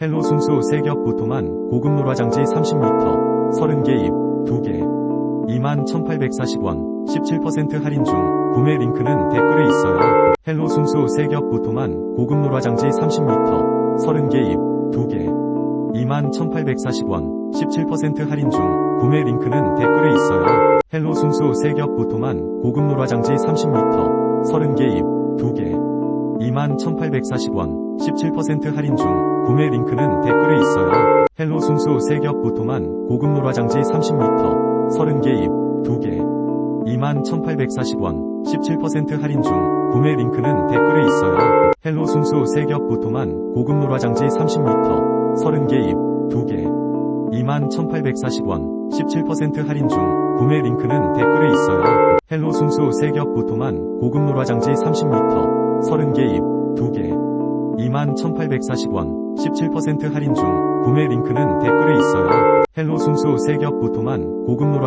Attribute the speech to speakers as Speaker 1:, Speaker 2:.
Speaker 1: 헬로 순수 세겹 부토만 고급 노화장지 30m 30개 입 2개 21,840원 17% 할인 중 구매 링크는 댓글에 있어요. 헬로 순수 세겹 부토만 고급 노화장지 30m 30개 입 2개 21,840원 17% 할인 중 구매 링크는 댓글에 있어요. 헬로 순수 세겹 부토만 고급 노화장지 30m 30개 입 2개 21,840원 17% 할인 중 구매 링크는 댓글에 있어요. 헬로 순수 세겹 부토만 고급 노화장지 30m 30개 입 2개 21,840원 17% 할인 중 구매 링크는 댓글에 있어요. 헬로 순수 세겹 부토만 고급 노화장지 30m 30개 입 2개 21,840원 17% 할인 중 구매 링크는 댓글에 있어요. 헬로 순수 세겹 부토만 고급 노화장지 30m 30개 입 2개 21,840원 17% 할인 중 구매 링크는 댓글에 있어요. 헬로 순수 세겹 부토만 고급 노화